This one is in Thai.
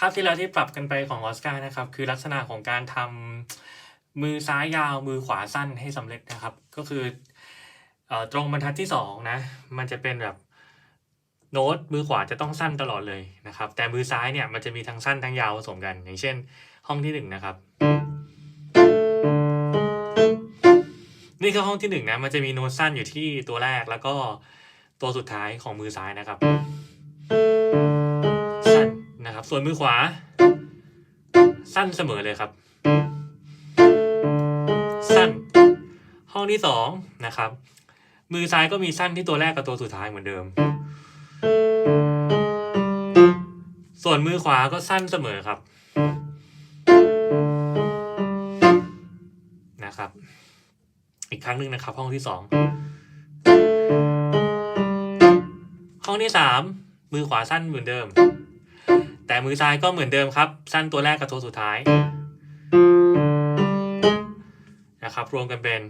คาบที่แล้วที่ปรับกันไปของออสการ์นะครับ คือลักษณะของการทำมือซ้ายยาวมือขวาสั้นให้สำเร็จนะครับ ก็คืออตรงบรรทัดที่สองนะมันจะเป็นแบบโน้ตมือขวาจะต้องสั้นตลอดเลยนะครับ แต่มือซ้ายเนี่ยมันจะมีทั้งสั้นทั้งยาวผสมกัน อย่างเช่น ห้องที่หนึ่งนะครับ นี่คือห้องที่หนึ่งนะมันจะมีโน้ตสั้นอยู่ที่ตัวแรกแล้วก็ตัวสุดท้ายของมือซ้ายนะครับ นะครับ ส่วนมือขวา สั้นเสมอเลยครับ สั้น ห้องที่สองนะครับ มือซ้ายก็มีสั้นที่ตัวแรกกับตัวสุดท้ายเหมือนเดิม ส่วนมือขวาก็สั้นเสมอครับนะครับ อีกครั้งหนึ่งนะครับ ห้องที่สองห้องที่สามมือขวาสั้นเหมือนเดิม แต่มือซ้ายก็เหมือนเดิมครับ สั้นตัวแรกกับตัวสุดท้ายนะครับรวมกันเป็น